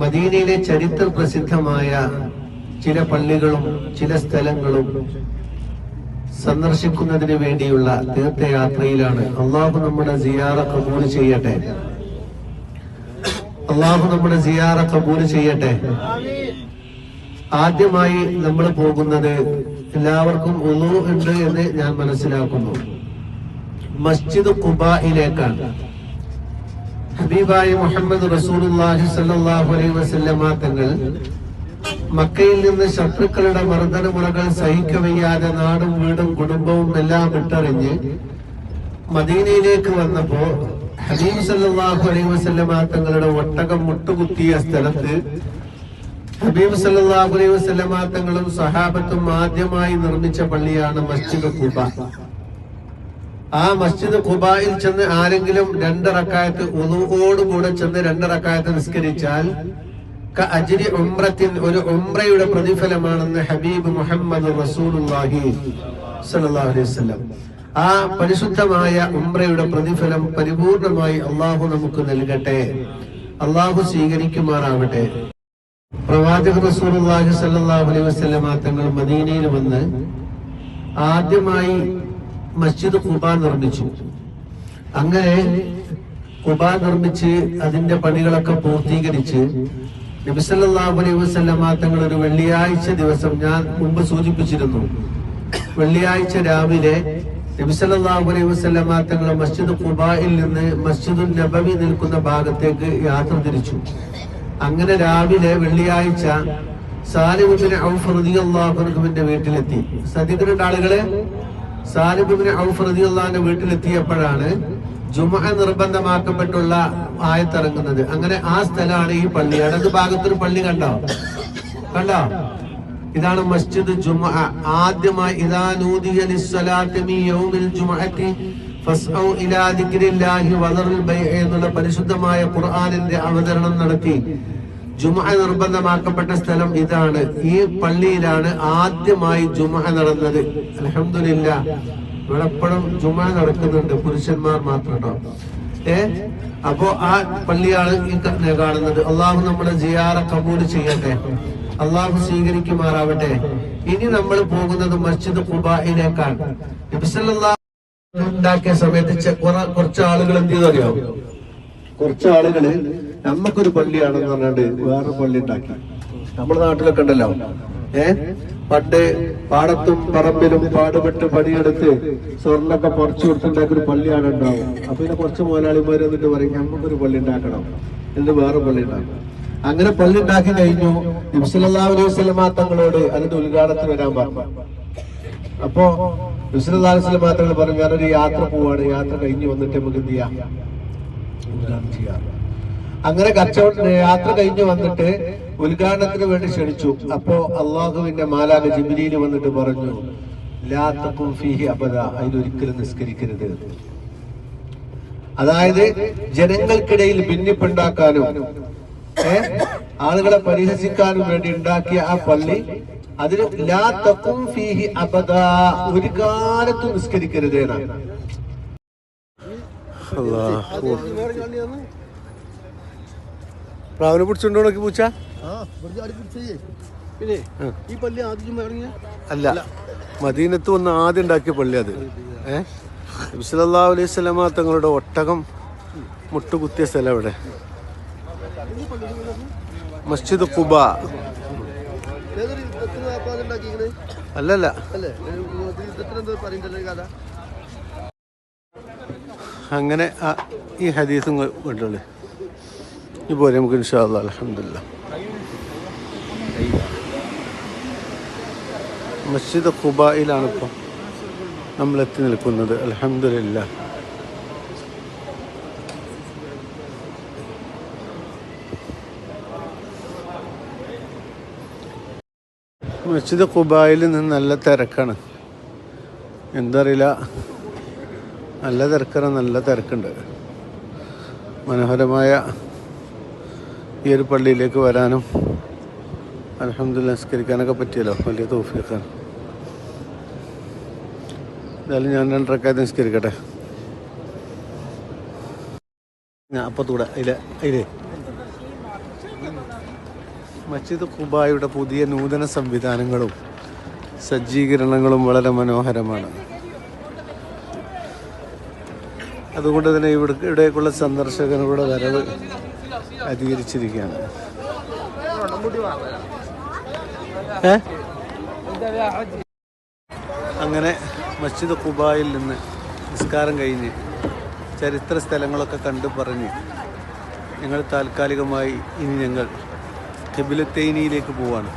മദീനയിലെ ചരിത്ര പ്രസിദ്ധമായ ചില പള്ളികളും ചില സ്ഥലങ്ങളും സന്ദർശിക്കുന്നതിന് വേണ്ടിയുള്ള തീർത്ഥയാത്രയിലാണ്. അള്ളാഹു നമ്മുടെ സിയാറ കബൂൽ ചെയ്യട്ടെ. അള്ളാഹു നമ്മുടെ സിയാറ കബൂൽ ചെയ്യട്ടെ. ആദ്യമായി നമ്മൾ പോകുന്നത് എല്ലാവർക്കും ഉളു ഉണ്ട് എന്ന് ഞാൻ മനസ്സിലാക്കുന്നു. മസ്ജിദ് ഖുബയിലേക്കാണ്. ഹബീബായ മുഹമ്മദ് റസൂലുള്ളാഹി സ്വല്ലല്ലാഹു അലൈഹി വസല്ലമ തങ്ങൾ മക്കയിൽ നിന്ന് ശത്രുക്കളുടെ മർദ്ദനമുറകൾ സഹിക്കവയ്യാതെ നാടും വീടും കുടുംബവും എല്ലാം വിട്ടറിഞ്ഞ് മദീനയിലേക്ക് വന്നപ്പോ ഹബീബ് സല്ലല്ലാഹു അലൈഹി വസല്ലമ തങ്ങളുടെ ഒട്ടകം മുട്ടുകുത്തിയ സ്ഥലത്ത് ഹബീബ് സല്ലല്ലാഹു അലൈഹി വസല്ലമ തങ്ങളും സഹാബത്തും ആദ്യമായി നിർമ്മിച്ച പള്ളിയാണ് മസ്ജിദ് ഖുബ ആ മസ്ജിദ് ഖുബായിൽ ചെന്ന് ആരെങ്കിലും രണ്ടറക്കായത്ത് ഉളുവോടുകൂടെ ചെന്ന് രണ്ടറക്കായത്ത് നിസ്കരിച്ചാൽ അജ്രി ഉംറത്തിൻ ഒരു ഉംറയുടെ പ്രതിഫലമാണെന്ന് ഹബീബ് മുഹമ്മദ് റസൂലുള്ളാഹി സല്ലല്ലാഹു അലൈഹി വസല്ലം. ആ പരിശുദ്ധമായ ഉംറയുടെ പ്രതിഫലം പരിപൂർണമായി അള്ളാഹു നമുക്ക് നൽകട്ടെ. അള്ളാഹു സ്വീകരിക്കുമാറാവട്ടെ. പ്രവാചക റസൂലുള്ളാഹി സല്ലല്ലാഹു അലൈഹി വസല്ലമ തങ്ങൾ മദീനയിൽ വന്ന് ആദ്യമായി മസ്ജിദ് കുബ നിർമ്മിച്ചു. അങ്ങനെ കുബ നിർമ്മിച്ച് അതിന്റെ പണികളൊക്കെ പൂർത്തീകരിച്ച് നബിസല്ലാഹു അലൈഹി വസല്ലമ തങ്ങൾ ഒരു വെള്ളിയാഴ്ച ദിവസം ഞാൻ മുമ്പ് സൂചിപ്പിച്ചിരുന്നു. വെള്ളിയാഴ്ച രാവിലെ നബിസല്ലാഹു അലൈഹി വസല്ലമ തങ്ങൾ മസ്ജിദ് കുബായിൽ നിന്ന് മസ്ജിദുൽ നബവി നിൽക്കുന്ന ഭാഗത്തേക്ക് യാത്ര തിരിച്ചു. അങ്ങനെ രാവിലെ വെള്ളിയാഴ്ച സാലിമുദ്ദീൻ ഔഫ് റളിയല്ലാഹുവിന്റെ വീട്ടിലെത്തി. ശ്രദ്ധിക്കുന്നുണ്ട് ആളുകളെ സാലിബിന് ഔഫ് റളിയല്ലാഹുവിന്റെ വീട്ടിലെത്തിയപ്പോഴാണ് ജുമ നിർബന്ധമാക്കപ്പെട്ടുള്ള ആയത്തിറങ്ങുന്നത്. അങ്ങനെ ആ സ്ഥലമാണ് ഈ പള്ളി. ഇടത് ഭാഗത്തൊരു പള്ളി കണ്ടോ? കണ്ടോ? ഇതാണ് മസ്ജിദ് ജുമ ആദ്യമായി ഇദാ നൂദിയ എന്നുള്ള പരിശുദ്ധമായ ഖുർആനിന്റെ അവതരണം നടത്തി. ജുമ നിർബന്ധമാക്കപ്പെട്ട സ്ഥലം ഇതാണ്. ഈ പള്ളിയിലാണ് ആദ്യമായി ജുമ നടന്നത്. അലഹമില്ല ഇവിടെപ്പോഴും ജുമ നടക്കുന്നുണ്ട്. പുരുഷന്മാർ മാത്രം ഏ? അപ്പോ ആ പള്ളിയാണ് ഈ കാണുന്നത്. അള്ളാഹു നമ്മുടെ ജിയാറ കബൂൽ ചെയ്യട്ടെ. അള്ളാഹു സ്വീകരിക്കുമാറാവട്ടെ. ഇനി നമ്മൾ പോകുന്നത് മസ്ജിദ് കുബായിലേക്കാണ് ഉണ്ടാക്കിയ സമയത്ത് കുറച്ച് ആളുകൾ എന്ത് ചെയ്തറിയോ കുറച്ച് ആളുകൾ നമ്മക്കൊരു പള്ളിയാണെന്ന് പറഞ്ഞാണ്ട് വേറെ പള്ളി ഉണ്ടാക്കി. നമ്മുടെ നാട്ടിലൊക്കെ ഉണ്ടല്ലോ. ഏ? പണ്ട് പാടത്തും പറമ്പിലും പാടുപെട്ട് പണിയെടുത്ത് സ്വർണൊക്കെ പറിച്ചു കൊടുത്തുണ്ടാക്കിയൊരു പള്ളിയാണ് ഉണ്ടാവും അപ്പൊ പിന്നെ കുറച്ച് മുതലാളിമാർ എന്നിട്ട് പറയും നമുക്കൊരു പള്ളി ഉണ്ടാക്കണം. എന്നിട്ട് വേറെ പള്ളി ഉണ്ടാക്കണം അങ്ങനെ പള്ളി ഉണ്ടാക്കി കഴിഞ്ഞു. നബ്സല്ലാ അലൈഹി വസല്ലമ തങ്ങളോട് അതിന്റെ ഉദ്ഘാടനത്തിന് വരാൻ പറഞ്ഞു. അപ്പോ വിശ്വനാഥ തങ്ങൾ പറഞ്ഞു ഞാനൊരു യാത്ര പോവാണ്. യാത്ര കഴിഞ്ഞ് വന്നിട്ട് നമുക്ക് എന്ത് ചെയ്യാം? ഉദ്ഘാടനം അങ്ങനെ കച്ചവട യാത്ര കഴിഞ്ഞു വന്നിട്ട് ഉദ്ഘാടനത്തിന് വേണ്ടി ക്ഷണിച്ചു. അപ്പോ അള്ളാഹുവിന്റെ മാലാക ജിബിലിയിൽ വന്നിട്ട് പറഞ്ഞു ലാ തഖും ഫീഹി അബദ. അതിലൊരിക്കലും നിസ്കരിക്കരുത്. അതായത് ജനങ്ങൾക്കിടയിൽ ഭിന്നിപ്പുണ്ടാക്കാനും ആളുകളെ പരിഹസിക്കാനും വേണ്ടി ഉണ്ടാക്കിയ ആ പള്ളി അതിന് ലാ തഖും ഫീഹി അബദ ഒരു കാലത്തും നിസ്കരിക്കരുത് എന്നാണ്. പ്രാവിനെ പിടിച്ചുണ്ടോ നോക്കി പൂച്ച. ആ വെറുതെ അടി പിടിച്ചേ. പിന്നെ ഈ പള്ളി ആദ്യം അല്ല മദീനത്ത് വന്ന് ആദ്യം ഉണ്ടാക്കിയ പള്ളി അത്. ഏ? നബിസല്ലാ അലൈഹി സ്വലാമ തങ്ങളുടെ ഒട്ടകം മുട്ടുകുത്തിയ സ്ഥലം അവിടെ. മസ്ജിദ് കുബ അല്ലല്ല. അങ്ങനെ ഈ ഹദീസും കണ്ടുള്ളൂ ഈ പോലെ നമുക്ക് ഇൻഷാല്ല അലഹമില്ല മസ്ജിദ് ഖുബായിലാണ് ഇപ്പം നമ്മൾ എത്തി നിൽക്കുന്നത്. അലഹമില്ല മസ്ജിദ് ഖുബായിൽ നിന്ന് നല്ല തിരക്കാണ്. എന്താ അറിയില്ല നല്ല തിരക്കാണ് നല്ല തിരക്കുണ്ട്. മനോഹരമായ ഈ ഒരു പള്ളിയിലേക്ക് വരാനും അലഹമ്മദില്ല നിസ്കരിക്കാനൊക്കെ പറ്റിയല്ലോ. വലിയ തോഫിക്കാണ് എന്തായാലും ഞാൻ രണ്ടരക്കാതെ നിസ്കരിക്കട്ടെ. ഞാൻ അപ്പത്തൂടെ അതിലെ അതിലെ മസ്ജിദ് ഖുബായുടെ പുതിയ നൂതന സംവിധാനങ്ങളും സജ്ജീകരണങ്ങളും വളരെ മനോഹരമാണ്. അതുകൊണ്ട് തന്നെ ഇവിടെ ഇവിടേക്കുള്ള സന്ദർശകരുടെ വരവ് അധികരിച്ചിരിക്കുകയാണ്. അങ്ങനെ മസ്ജിദ് കുബായിൽ നിന്ന് നിസ്കാരം കഴിഞ്ഞ് ചരിത്ര സ്ഥലങ്ങളൊക്കെ കണ്ടു പറഞ്ഞ് ഞങ്ങൾ താൽക്കാലികമായി ഇനി ഞങ്ങൾ കെബിലത്തേനിയിലേക്ക് പോവാണ്.